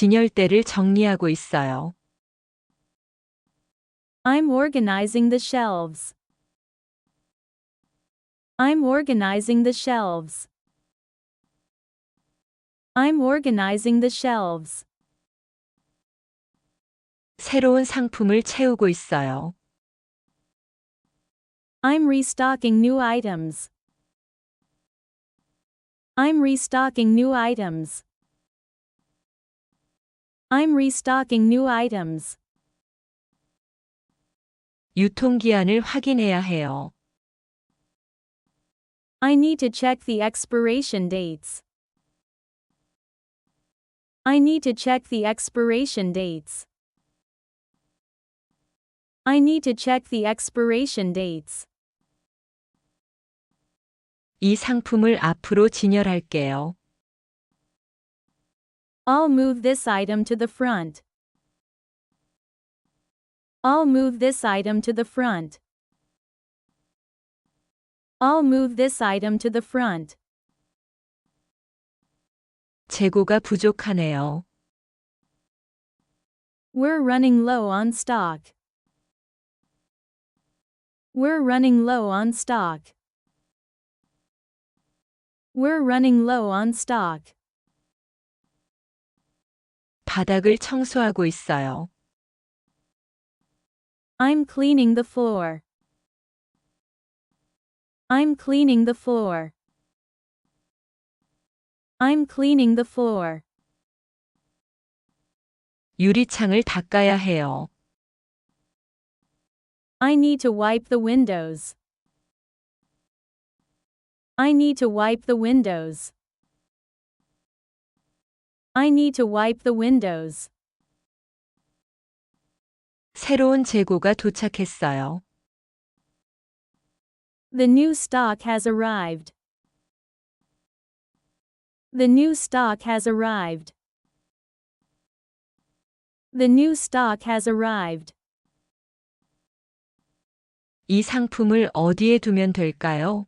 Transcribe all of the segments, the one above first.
진열대를 정리하고 있어요. I'm organizing the shelves. I'm organizing the shelves. I'm organizing the shelves. 새로운 상품을 채우고 있어요. I'm restocking new items. I'm restocking new items. I'm restocking new items. 유통기한을 확인해야 해요. I need to check the expiration dates. I need to check the expiration dates. I need to check the expiration dates. 이 상품을 앞으로 진열할게요. I'll move this item to the front. I'll move this item to the front. I'll move this item to the front. 재고가 부족하네요. We're running low on stock. We're running low on stock. We're running low on stock. 바닥을 청소하고 있어요. I'm cleaning the floor. I'm cleaning the floor. I'm cleaning the floor. 유리창을 닦아야 해요. I need to wipe the windows. I need to wipe the windows. I need to wipe the windows. 새로운 재고가 도착했어요. The new stock has arrived. The new stock has arrived. The new stock has arrived. 이 상품을 어디에 두면 될까요?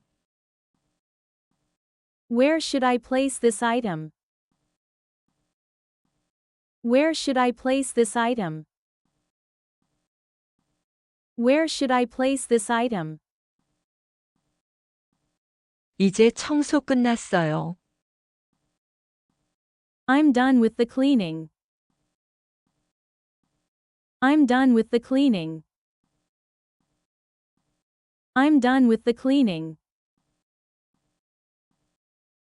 Where should I place this item? Where should I place this item? Where should I place this item? 이제 청소 끝났어요. I'm done with the cleaning. I'm done with the cleaning. I'm done with the cleaning.